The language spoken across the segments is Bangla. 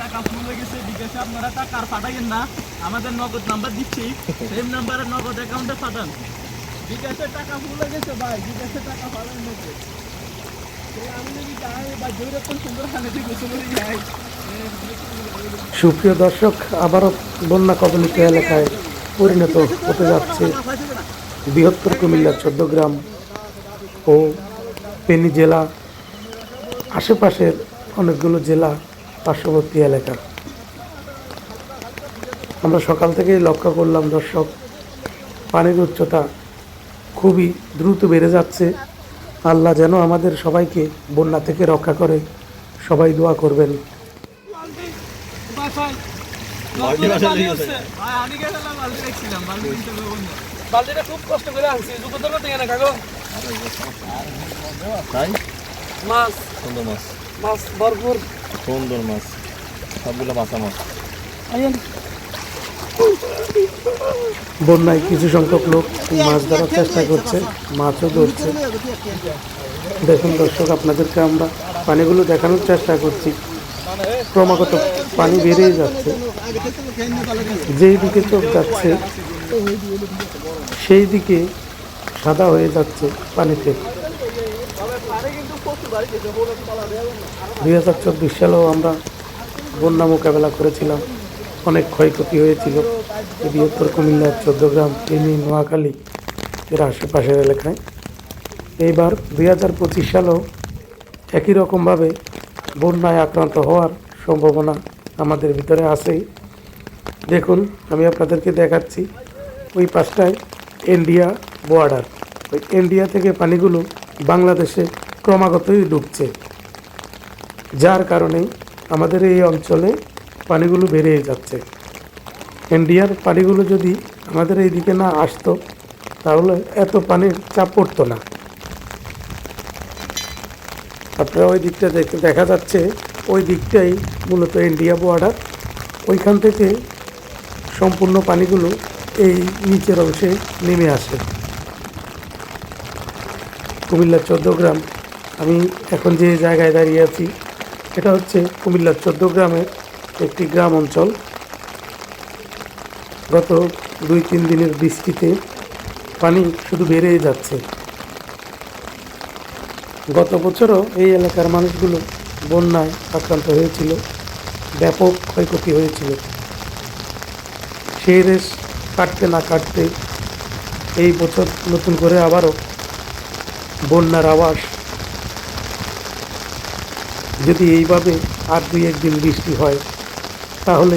টাকা হয়ে গেছে টাকা আর না। আমাদের নগদ নাম্বার দিচ্ছি নাম্বারে নগদ অ্যাকাউন্টে বিকাশের টাকা গেছে ভাই বিকাশের টাকা সুপ্রিয় দর্শক, আবারও বন্যা কবলিত এলাকায় পরিণত হতে যাচ্ছে বৃহত্তর কুমিল্লার চোদ্দ গ্রাম ও পেনি জেলা আশেপাশের অনেকগুলো জেলা পার্শ্ববর্তী এলাকা আমরা সকাল থেকেই লক্ষ্য করলাম, দর্শক, পানির উচ্চতা খুবই দ্রুত বেড়ে যাচ্ছে। আল্লাহ যেন আমাদের সবাইকে বন্যা থেকে রক্ষা করে। সবাই দোয়া করবেন। খুব কষ্ট করে মাছ। সুন্দর মাছ। মাছ ভরপুর। সুন্দর মাছ। সবগুলো বাঁচা মাছ আইন বন্যায় কিছু সংখ্যক লোক মাছ ধরার চেষ্টা করছে মাছও ধরছে। দেখুন দর্শক আপনাদেরকে আমরা পানিগুলো দেখানোর চেষ্টা করছি। ক্রমাগত পানি বেড়েই যাচ্ছে। যেই দিকে চোখ যাচ্ছে সেই দিকে সাদা হয়ে যাচ্ছে পানিতে। দুই হাজার চব্বিশ সালেও আমরা বন্যা মোকাবেলা করেছিলাম। অনেক ক্ষয়ক্ষতি হয়েছিল। বৃহত্তর কুমিল্লার চোদ্দগ্রাম ফেনী নোয়াখালী, এর আশেপাশের এলাকায়। এইবার দুই হাজার পঁচিশ সালেও একই রকমভাবে বন্যায় আক্রান্ত হওয়ার সম্ভাবনা আমাদের ভিতরে আছেই। দেখুন, আমি আপনাদেরকে দেখাচ্ছি ওই পাশটায় ইন্ডিয়া বর্ডার ওই ইন্ডিয়া থেকে পানিগুলো বাংলাদেশে ক্রমাগতই ঢুকছে। যার কারণে আমাদের এই অঞ্চলে পানিগুলো বেড়ে যাচ্ছে। ইন্ডিয়ার পানিগুলো যদি আমাদের এই দিকে না আসতো, তাহলে এত পানির চাপ পড়তো না। আপনারা ওই দিকটা দেখে, দেখা যাচ্ছে ওই দিকটাই মূলত ইন্ডিয়া বর্ডার ওইখান থেকে সম্পূর্ণ পানিগুলো এই নিচের অংশে নেমে আসে। কুমিল্লা চোদ্দ গ্রাম আমি এখন যে জায়গায় দাঁড়িয়ে আছি, এটা হচ্ছে কুমিল্লার চোদ্দ গ্রামের একটি গ্রাম অঞ্চল। গত দুই তিন দিনের বৃষ্টিতে পানি শুধু বেড়েই যাচ্ছে। গত বছরও এই এলাকার মানুষগুলো বন্যায় আক্রান্ত হয়েছিল, ব্যাপক ক্ষয়ক্ষতি হয়েছিল। সেই রেশ কাটতে না কাটতে এই বছর নতুন করে আবারও বন্যার আবাস যদি এইভাবে আর দুই একদিন বৃষ্টি হয়, তাহলে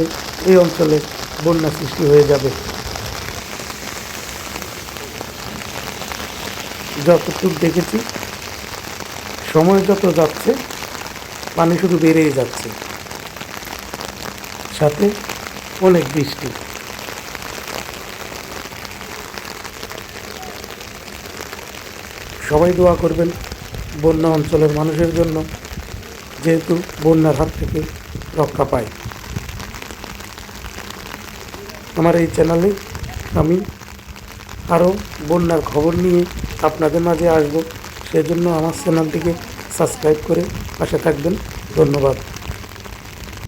এই অঞ্চলে বন্যা সৃষ্টি হয়ে যাবে। যতটুকু দেখেছি, সময় যত যাচ্ছে, পানি শুধু বেড়েই যাচ্ছে। সাথে অনেক বৃষ্টি। সবাই দোয়া করবেন বন্যা অঞ্চলের মানুষের জন্য। যেহেতু বন্যার হাত থেকে রক্ষা পায়। আমার এই চ্যানেলে আমি আরও বন্যার খবর নিয়ে আপনাদের মাঝে আসব। সেজন্য আমার চ্যানেলটিকে সাবস্ক্রাইব করে পাশে থাকবেন। ধন্যবাদ।